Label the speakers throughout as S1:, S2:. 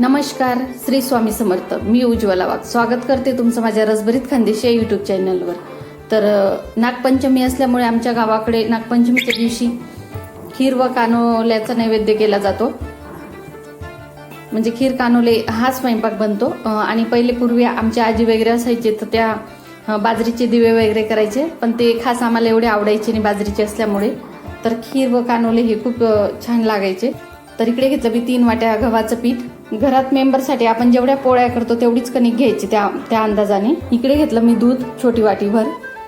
S1: नमस्कार श्री स्वामी समर्थ. मी उज्ज्वला वाघ. स्वागत करते तुमचं माझ्या रसभरीत खानदेशी या चॅनलवर तर नागपंचमी असल्यामुळे आमच्या गावाकडे नागपंचमीच्या दिवशी खीर व कानोल्याचा नैवेद्य केला जातो. म्हणजे खीर कानोले हा स्वयंपाक बनतो. आणि पहिले पूर्वी आमच्या आजी वगैरे असायचे तर त्या बाजरीचे दिवे वगैरे करायचे. पण ते खास आम्हाला एवढे आवडायचे नाही बाजरीचे असल्यामुळे. तर खीर व कानोले हे खूप छान लागायचे. तर इकडे घेतलं मी तीन वाट्या गव्हाचं पीठ. घरात मेंबरसाठी आपण जेवढ्या पोळ्या करतो तेवढीच कणिक घ्यायची त्या त्या अंदाजाने. इकडे घेतलं मी दूध छोटी वाटीभर.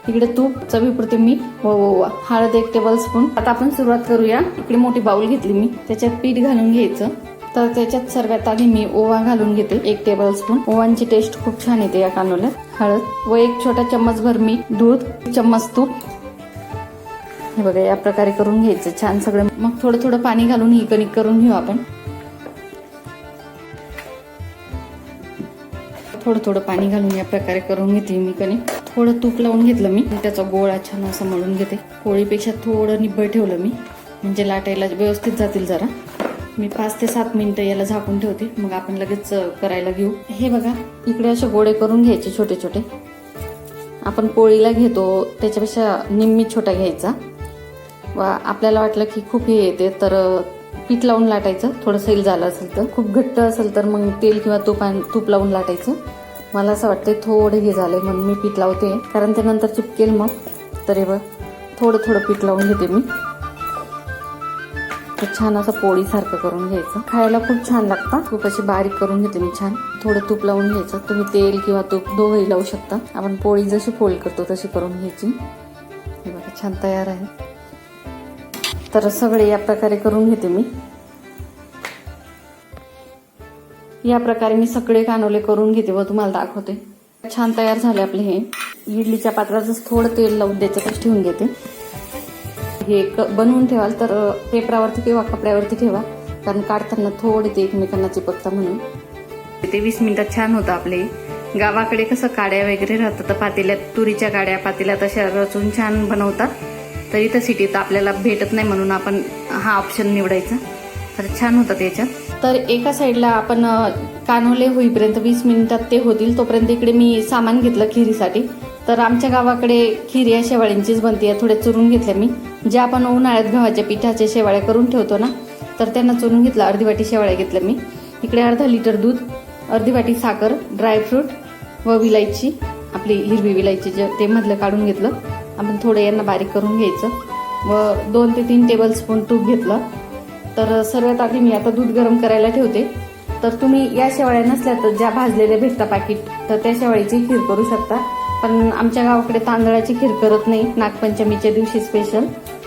S1: इकडे तूप चवीपुरते मीठ व ओवा हळद एक टेबल स्पून आता आपण सुरुवात करूया. इकडे मोठी बाउल घेतली मी. त्याच्यात पीठ घालून घ्यायचं. तर त्याच्यात सर्वात आधी मी ओवा घालून घेते एक टेबल स्पून ओवांची टेस्ट खूप छान येते या कानोल्यात. हळद व एक छोटा चम्मच भर मीठ दूध चम्मच तूप. हे बघा या प्रकारे करून घ्यायचं. छान सगळं. मग थोडं थोडं पाणी घालून ही कणिक करून घेऊ आपण. थोडं थोडं पाणी घालून या प्रकारे करून घेते मी कणी. थोडं तूप लावून घेतलं मी. त्याचा गोळा छान असा मळून घेते. पोळीपेक्षा थोडं निब्बळ ठेवलं मी. म्हणजे लाटायला व्यवस्थित जातील जरा. मी पाच ते सात मिनिटं याला झाकून ठेवते. मग आपण लगेच करायला घेऊ. हे बघा इकडे असे गोळे करून घ्यायचे छोटे छोटे. आपण पोळीला घेतो त्याच्यापेक्षा निम्मी छोटा घ्यायचा. व आपल्याला वाटलं की खूप हे येते तर पीठ लावून लाटायचं. थोडं सैल झालं असेल तर. खूप घट्ट असेल तर मग तेल किंवा तूप तूप लावून लाटायचं. मला असं वाटतंय थोडं हे झालंय म्हणून मी पीठ लावते. कारण ते नंतर चिपकेल मग. तर बघ थोडं थोडं पीठ लावून घेते मी. तर छान असं पोळीसारखं करून घ्यायचं. खायला खूप छान लागतं. खूप अशी बारीक करून घेते मी छान. थोडं तूप लावून घ्यायचं. तुम्ही तेल किंवा तूप दोघंही लावू शकता. आपण पोळी जशी फोल्ड करतो तशी करून घ्यायची. हे बघा छान तयार आहे. तर सगळे या प्रकारे करून घेते मी. या प्रकारे मी सगळे कानोले करून घेते व तुम्हाला दाखवते. छान तयार झाले आपले हे. इडलीच्या पात्रातच थोडं तेल लावून त्याच्यातच ठेवून घेते. हे क- बनवून ठेवाल तर पेपरावरती किंवा कपड्यावरती ठेवा. कारण काढताना थोडे ते एकमेकांना चिपकता म्हणून. ते वीस मिनिटात छान होतं आपले. गावाकडे कसं काड्या वगैरे राहतात तर पातेल्यात तुरीच्या काड्या पातेल्यात अशा रचून छान बनवतात. तर इथं सिटीत आपल्याला भेटत नाही म्हणून आपण हा ऑप्शन निवडायचा. तर छान होतात याच्यात. तर एका साईडला आपण कान्होले कानोले होईपर्यंत वीस मिनिटात ते होतील. तोपर्यंत इकडे मी सामान घेतलं खिरीसाठी. तर आमच्या गावाकडे खिरी या शेवाळ्यांचीच बनते. थोड्या चुरून घेतल्या मी. जे आपण उन्हाळ्यात गव्हाच्या पिठाच्या शेवाळ्या करून ठेवतो ना तर त्यांना चुरून घेतलं. अर्धी वाटी शेवाळ्या घेतल्या मी. इकडे अर्धा लिटर दूध अर्धी वाटी साखर ड्रायफ्रूट व विलायची आपली हिरवी विलायची जे ते मधलं काढून घेतलं. आपण थोडं यांना बारीक करून घ्यायचं. व दोन ते तीन टेबल स्पून तूप घेतलं. तर सर्वात आधी मी आता दूध गरम करायला ठेवते. तर तुम्ही या शेवाळ्या नसल्या तर ज्या भाजलेल्या भेटता पाकिट तर त्या शेवाळीची खीर करू शकता. पण आमच्या गावाकडे तांदळाची खीर करत नाही. नागपंचमीच्या दिवशी स्पेशल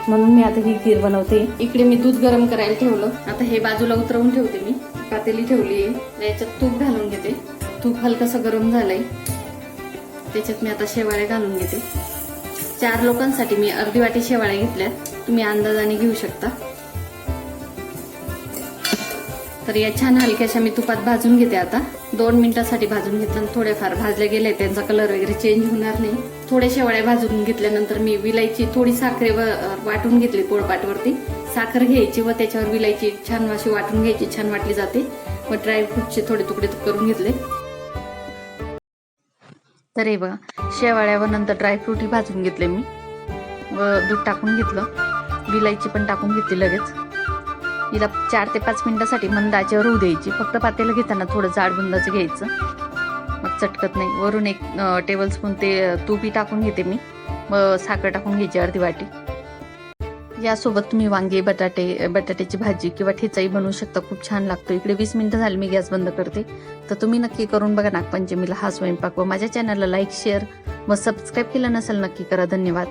S1: म्हणून मी आता ही खीर बनवते. इकडे मी दूध गरम करायला ठेवलं. आता हे बाजूला उतरवून ठेवते मी. पातेली ठेवली आहे. याच्यात तूप घालून घेते. तूप हलकसं गरम झालंय. त्याच्यात मी आता शेवाळ्या घालून घेते. चार लोकांसाठी मी अर्धी वाटी शेवाळ्या घेतल्या तुम्ही अंदाजाने घेऊ शकता. तर या छान हलक्याशा मी तुपात भाजून घेते आता. दोन मिनिटासाठी भाजून घेतलं थोडेफार भाजले गेले त्यांचा कलर वगैरे चेंज होणार नाही. थोडे शेवाळ्या भाजून घेतल्यानंतर मी विलायची थोडी साखरेवर वाटून घेतली पोळपाटवरती. साखर घ्यायची व त्याच्यावर विलायची छान अशी वाटून घ्यायची छान वाटली जाते. व ड्रायफ्रूटचे थोडे तुकडे करून घेतले. तर हे बघा शेवाळ्या व नंतर ड्रायफ्रूटही भाजून घेतले मी. व दूध टाकून घेतलं. विलायची पण टाकून घेतली लगेच. हिला चार ते पाच मिनिटासाठी मंद आचेवर होऊ द्यायची. फक्त पातेलं घेताना थोडं जाड बुंदाचं घ्यायचं. मग चटकत नाही. वरून एक टेबल स्पून ते अ, तूपी टाकून घेते मी. मग साखर टाकून घ्यायची अर्धी वाटी. यासोबत तुम्ही वांगे बटाटे बटाट्याची भाजी किंवा ठेचाई बनवू शकता. खूप छान लागतो. इकडे वीस मिनटं झाली मी गॅस बंद करते. तर तुम्ही नक्की करून बघा नागपंचमीला हा स्वयंपाक व माझ्या चॅनलला लाईक शेअर व सबस्क्राईब केलं नसेल नक्की करा. धन्यवाद.